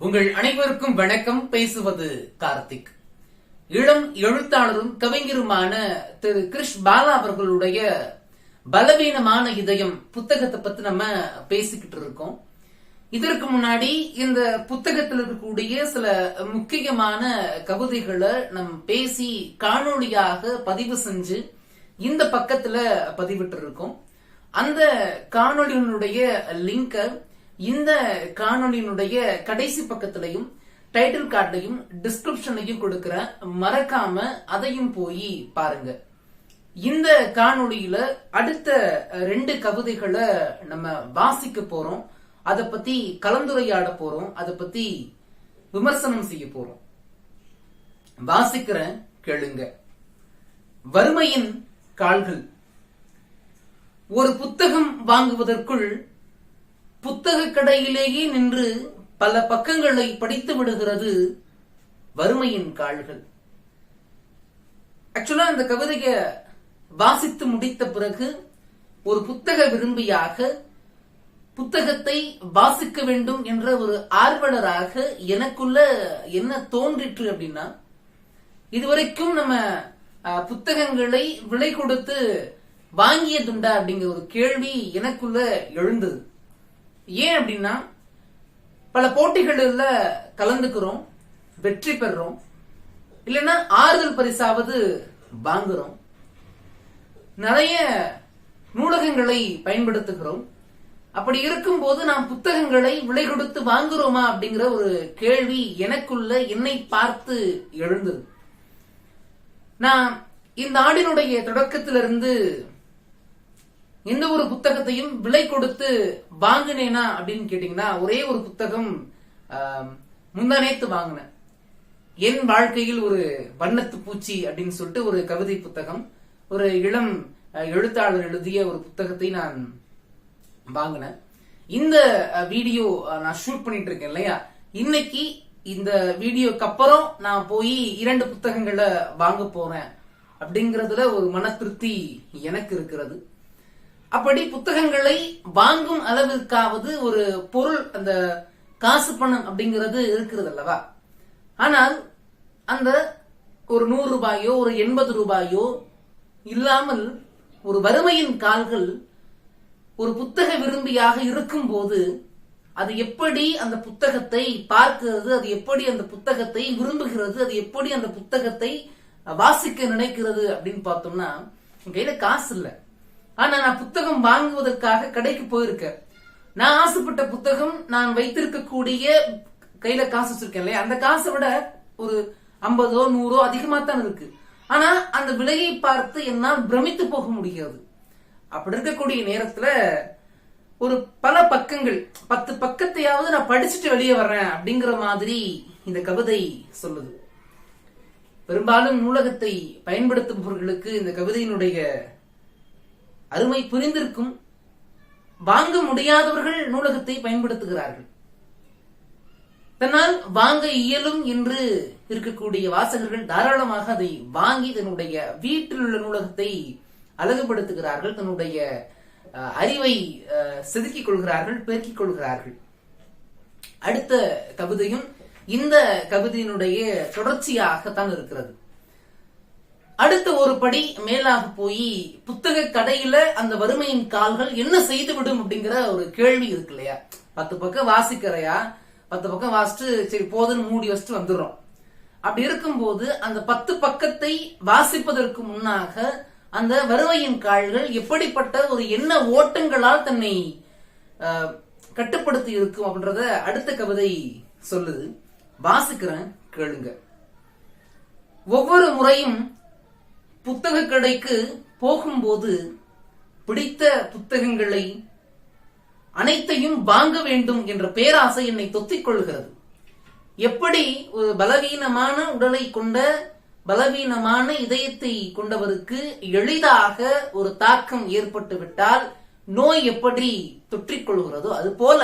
உங்கள் அனைவருக்கும் வணக்கம். பேசுவது கார்த்திக். இளம் எழுத்தாளரும் கவிஞருமான திரு கிருஷ் பாலா அவர்களுடைய பலவீனமான இதயம் புத்தகத்தை பத்தி நம்ம பேசிக்கிட்டு இருக்கோம். இதற்கு முன்னாடி இந்த புத்தகத்தில் இருக்கக்கூடிய சில முக்கியமான கவிதைகளை நம் பேசி காணொளியாக பதிவு செஞ்சு இந்த பக்கத்துல பதிவிட்டு இருக்கோம் அந்த காணொளியினுடைய லிங்கை இந்த காணொலியினுடைய கடைசி பக்கத்திலையும் டைட்டில் கார்டையும் டிஸ்கிரிப்ஷனையும் கொடுக்கிற மறக்காம அதையும் போய் பாருங்க. இந்த காணொளியில அடுத்த ரெண்டு கவிதைகளை நம்ம வாசிக்க போறோம். அதை பத்தி கலந்துரையாட போறோம். அதை பத்தி விமர்சனம் செய்ய போறோம். வாசிக்கிறேன் கேளுங்க. வறுமையின் கால்கள். ஒரு புத்தகம் வாங்குவதற்குள் புத்தக கடையிலேயே நின்று பல பக்கங்களை படித்து விடுகிறது வறுமையின் கால்கள். ஆக்சுவலா அந்த கவிதையை வாசித்து முடித்த பிறகு ஒரு புத்தக விரும்பியாக புத்தகத்தை வாசிக்க வேண்டும் என்ற ஒரு ஆர்வலராக எனக்குள்ள என்ன தோன்றிற்று அப்படின்னா இதுவரைக்கும் நம்ம புத்தகங்களை விலை கொடுத்து வாங்கியதுண்டா அப்படிங்கிற ஒரு கேள்வி எனக்குள்ள எழுந்தது. ஏன் அப்படின்னா பல போட்டிகளில் கலந்துக்கிறோம் வெற்றி பெறுறோம். இல்லைன்னா ஆறுதல் பரிசாவது வாங்குறோம். நிறைய நூலகங்களை பயன்படுத்துகிறோம். அப்படி இருக்கும்போது நாம் புத்தகங்களை விலை கொடுத்து வாங்குறோமா அப்படிங்கிற ஒரு கேள்வி எனக்குள்ள என்னை பார்த்து எழுந்தது. நான் இந்த ஆடினுடைய தொடக்கத்திலிருந்து எந்த ஒரு புத்தகத்தையும் விலை கொடுத்து வாங்கினேனா அப்படின்னு கேட்டீங்கன்னா ஒரே ஒரு புத்தகம் முந்தானேத்து வாங்கினேன். என் வாழ்க்கையில் ஒரு வண்ணத்து பூச்சி அப்படின்னு சொல்லிட்டு ஒரு கவிதை புத்தகம் ஒரு இளம் எழுத்தாளர் எழுதிய ஒரு புத்தகத்தை நான் வாங்கினேன். இந்த வீடியோ நான் ஷூட் பண்ணிட்டு இருக்கேன் இல்லையா? இன்னைக்கு இந்த வீடியோக்கு அப்புறம் நான் போய் இரண்டு புத்தகங்களை வாங்க போறேன் அப்படிங்கறதுல ஒரு மன திருப்தி எனக்கு இருக்கிறது. அப்படி புத்தகங்களை வாங்கும் அளவிற்காவது ஒரு பொருள் அந்த காசு பணம் அப்படிங்கிறது இருக்கிறது அல்லவா? ஆனால் அந்த ஒரு நூறு ரூபாயோ ஒரு எண்பது ரூபாயோ இல்லாமல் ஒரு வறுமையின் கால்கள் ஒரு புத்தக விரும்பியாக இருக்கும்போது அது எப்படி அந்த புத்தகத்தை பார்க்கிறது அது எப்படி அந்த புத்தகத்தை விரும்புகிறது அது எப்படி அந்த புத்தகத்தை வாசிக்க நினைக்கிறது அப்படின்னு பார்த்தோம்னா கையில காசு இல்லை. ஆனா நான் புத்தகம் வாங்குவதற்காக கடைக்கு போயிருக்கேன். நான் ஆசைப்பட்ட புத்தகம் நான் வைத்திருக்கக்கூடிய கையில காசு வச்சிருக்கேன் இல்லையா? அந்த காசை விட ஒரு ஐம்பதோ நூறோ அதிகமா தான் இருக்கு. ஆனா அந்த விலையை பார்த்து என்னால் பிரமித்து போக முடியாது. அப்படி இருக்கக்கூடிய நேரத்துல ஒரு பல பக்கங்கள் பத்து பக்கத்தையாவது நான் படிச்சுட்டு வெளியே வர்றேன் அப்படிங்கிற மாதிரி இந்த கவிதை சொல்லுது. பெரும்பாலும் நூலகத்தை பயன்படுத்துபவர்களுக்கு இந்த கவிதையினுடைய அருமை புரிந்திருக்கும் வாங்க முடியாதவர்கள் நூலகத்தை பயன்படுத்துகிறார்கள். தன்னால் வாங்க இயலும் என்று இருக்கக்கூடிய வாசகர்கள் தாராளமாக அதை வாங்கி தன்னுடைய வீட்டில் உள்ள நூலகத்தை அழகுபடுத்துகிறார்கள் தன்னுடைய அஹ், அறிவை அஹ், செதுக்கிக் கொள்கிறார்கள் பெருக்கிக் கொள்கிறார்கள். அடுத்த கவிதையும் இந்த கவிதையினுடைய தொடர்ச்சியாகத்தான் இருக்கிறது. அடுத்த ஒரு படி மேலாக போய் புத்தக கடையில அந்த வறுமையின் கால்கள் என்ன செய்துவிடும் அப்படிங்கிற ஒரு கேள்வி இருக்கு இல்லையா? பத்து பக்கம் வாசிக்கிறையா? பத்து பக்கம் வாசிச்சு சரி போதுன்னு மூடி வச்சுட்டு வந்துடுறோம். அப்படி இருக்கும்போது அந்த பத்து பக்கத்தை வாசிப்பதற்கு முன்னாக அந்த வறுமையின் கால்கள் எப்படிப்பட்ட ஒரு எண்ண ஓட்டங்களால் தன்னை கட்டுப்படுத்தி இருக்கும் அப்படின்றத அடுத்த கவிதை சொல்லுது. வாசிக்கிறேன் கேளுங்க. ஒவ்வொரு முறையும் புத்தக கடைக்கு போகும்போது பிடித்த புத்தகங்களை அனைத்தையும் வாங்க வேண்டும் என்ற பேராசை என்னை தொத்திக் கொள்கிறது. எப்படி ஒரு பலவீனமான உடலை கொண்ட பலவீனமான இதயத்தை கொண்டவருக்கு எளிதாக ஒரு தாக்கம் ஏற்பட்டு விட்டால் நோய் எப்படி தொற்றிக் கொள்கிறதோ அது போல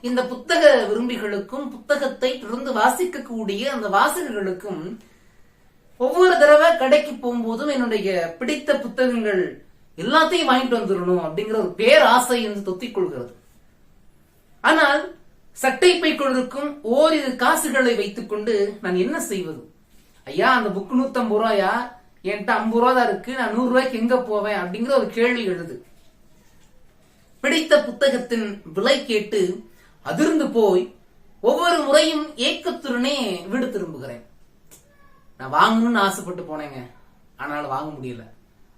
இந்த புத்தக விரும்பிகளுக்கும் புத்தகத்தை தொடர்ந்து வாசிக்கக்கூடிய அந்த வாசகர்களுக்கும் ஒவ்வொரு தடவை கடைக்கு போகும்போதும் என்னுடைய பிடித்த புத்தகங்கள் எல்லாத்தையும் வாங்கிட்டு வந்துடணும் அப்படிங்கிற ஒரு பேராசை என்று தொத்திக் கொள்கிறது ஆனால் சட்டை பைக்குள்ளிருக்கும் ஓரிரு காசுகளை வைத்துக்கொண்டு நான் என்ன செய்வது? ஐயா அந்த புக்கு நூத்தம்பது ரூபாயா? என்கிட்ட ஐம்பது ரூபா தான் இருக்கு. நான் நூறு ரூபாய்க்கு எங்க போவேன் அப்படிங்கிற ஒரு கேள்வி எழுது. பிடித்த புத்தகத்தின் விலை கேட்டு அதிர்ந்து போய் ஒவ்வொரு முறையும் ஏக்கத்துடனே வீடு திரும்புகிறேன். நான் வாங்கணும்னு ஆசைப்பட்டு போனேங்க. ஆனால் வாங்க முடியல.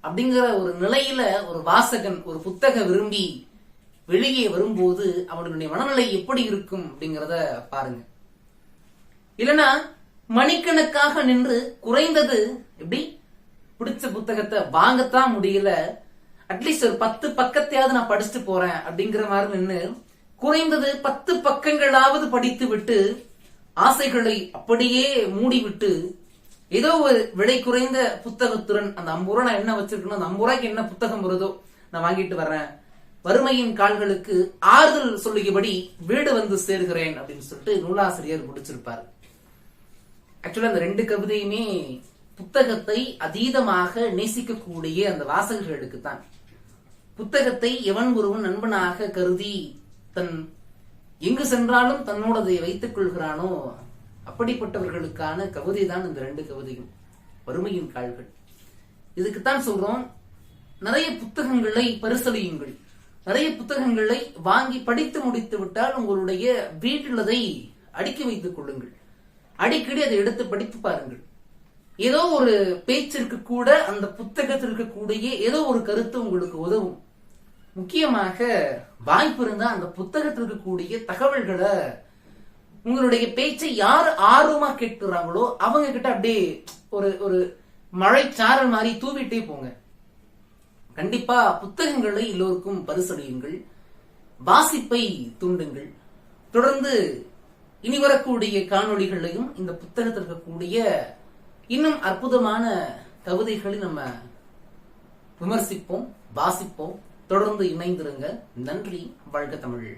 அப்படிங்கிற ஒரு நிலையில ஒரு வாசகன் ஒரு புத்தக விரும்பி வெளியே வரும்போது அவனுடைய மனநிலை எப்படி இருக்கும் அப்படிங்கிறத பாருங்க. இல்லனா மணிக்கணக்காக நின்று குறைந்தது எப்படி? பிடிச்ச புத்தகத்தை வாங்கத்தான் முடியல. அட்லீஸ்ட் ஒரு பத்து பக்கத்தையாவது நான் படிச்சுட்டு போறேன் அப்படிங்கிற மாதிரி நின்று குறைந்தது பத்து பக்கங்களாவது படித்து விட்டு ஆசைகளை அப்படியே மூடிவிட்டு ஏதோ ஒரு விலை குறைந்த புத்தகத்துடன் அந்த ஐம்பது ரூபா நான் என்ன வச்சிருக்கணும் அந்த ஐம்பது ரூபாய்க்கு என்ன புத்தகம் வருதோ நான் வாங்கிட்டு வர்றேன். வறுமையின் கால்களுக்கு ஆறுதல் சொல்லியபடி வீடு வந்து சேருகிறேன் அப்படின்னு சொல்லிட்டு நூலாசிரியர் முடிச்சிருப்பார். ஆக்சுவலா அந்த ரெண்டு கவிதையுமே புத்தகத்தை அதீதமாக நேசிக்கக்கூடிய அந்த வாசகர்களுக்கு தான். புத்தகத்தை எவன் ஒருவன் நண்பனாக கருதி தன் எங்கு சென்றாலும் தன்னோடதை வைத்துக் கொள்கிறானோ அப்படிப்பட்டவர்களுக்கான கவிதை தான் இந்த ரெண்டு கவிதையும். வறுமையின் கால்கள். இதுக்குத்தான் சொல்றோம் நிறைய புத்தகங்களை பரிசலியுங்கள் நிறைய புத்தகங்களை வாங்கி படித்து முடித்து விட்டால் உங்களுடைய வீட்டில் அதை அடுக்கி வைத்துக் கொள்ளுங்கள். அடிக்கடி அதை எடுத்து படித்து பாருங்கள். ஏதோ ஒரு பேச்சிற்கு கூட அந்த புத்தகத்திற்கு கூடிய ஏதோ ஒரு கருத்து உங்களுக்கு உதவும். முக்கியமாக வாய்ப்பு இருந்தா அந்த புத்தகத்திற்கு கூடிய தகவல்களை உங்களுடைய பேச்சை யார் ஆர்வமா கேட்கிறாங்களோ அவங்க கிட்ட அப்படியே ஒரு ஒரு மழைச்சாரல் மாதிரி தூவிட்டே போங்க. கண்டிப்பா புத்தகங்களை எல்லோருக்கும் பரிசளியுங்கள் வாசிப்பை தூண்டுங்கள். தொடர்ந்து இனி வரக்கூடிய காணொளிகளையும் இந்த புத்தகத்தில் இருக்கக்கூடிய இன்னும் அற்புதமான கவிதைகளை நம்ம விமர்சிப்போம் வாசிப்போம். தொடர்ந்து இணைந்திருங்க. நன்றி வாழ்க தமிழ்.